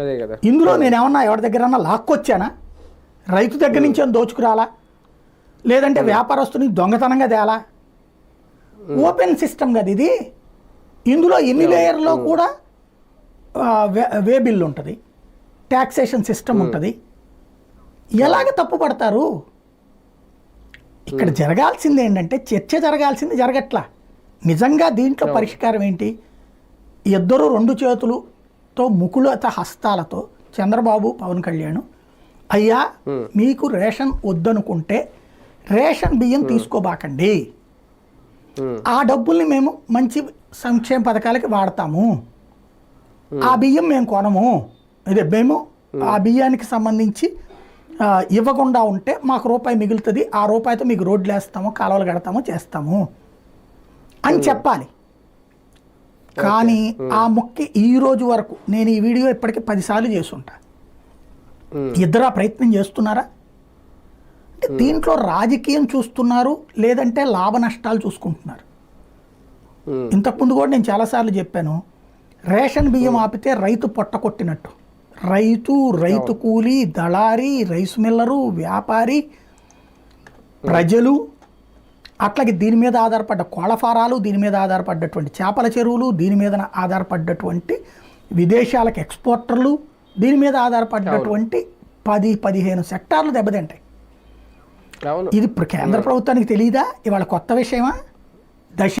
అదే కదా. ఇందులో నేను ఏమన్నా ఎవరి దగ్గర లాక్కొచ్చానా? రైతు దగ్గర నుంచి ఏమన్నా దోచుకురాలా? లేదంటే వ్యాపారస్తుని దొంగతనంగా తేలా? ఓపెన్ సిస్టమ్ కదా ఇది. ఇందులో ఎన్ని లేయర్లో కూడా వే- బిల్ ఉంటుంది. ట్యాక్సేషన్ సిస్టమ్ ఉంటుంది. ఎలాగ తప్పు పడతారు? ఇక్కడ జరగాల్సింది ఏంటంటే చర్చ జరగాల్సింది జరగట్లా. నిజంగా దీంట్లో పరిష్కారం ఏంటి? ఇద్దరు రెండు చేతులతో ముకులత హస్తాలతో చంద్రబాబు పవన్ కళ్యాణ్ అయ్యా మీకు రేషన్ వద్దనుకుంటే రేషన్ బియ్యం తీసుకోబాకండి. ఆ డబ్బుల్ని మేము మంచి సంక్షేమ పథకాలకి వాడతాము. ఆ బియ్యం మేము కొనము. ఇదే మేము ఆ బియ్యానికి సంబంధించి ఇవ్వకుండా ఉంటే మాకు రూపాయి మిగులుతుంది. ఆ రూపాయితో మీకు రోడ్లు వేస్తాము కాలువలు కడతాము చేస్తాము అని చెప్పాలి. కానీ ఆ మొక్కి ఈ రోజు వరకు నేను ఈ వీడియో ఇప్పటికీ పదిసార్లు ఉమ్, ఇద్దరు ప్రయత్నం చేస్తున్నారా? అంటే దీంట్లో రాజకీయం చూస్తున్నారు లేదంటే లాభ నష్టాలు చూసుకుంటున్నారు. ఇంతకుముందు కూడా నేను చాలాసార్లు చెప్పాను రేషన్ బియ్యం ఆపితే రైతు పొట్ట కొట్టినట్టు. రైతు రైతు కూలి దళారి రైస్ మిల్లరు వ్యాపారి ప్రజలు అట్లాగే దీని మీద ఆధారపడ్డ కోళ్ళ ఫారాలు దీని మీద ఆధారపడ్డటువంటి చేపల చెరువులు దీని మీద ఆధారపడ్డటువంటి విదేశాలకు ఎక్స్పోర్టర్లు దీని మీద ఆధారపడ్డటువంటి పది పదిహేను సెక్టార్లు దెబ్బతింటాయి. ఇది ఇప్పుడు కేంద్ర ప్రభుత్వానికి తెలియదా ఇవాళ కొత్త విషయమా? దశ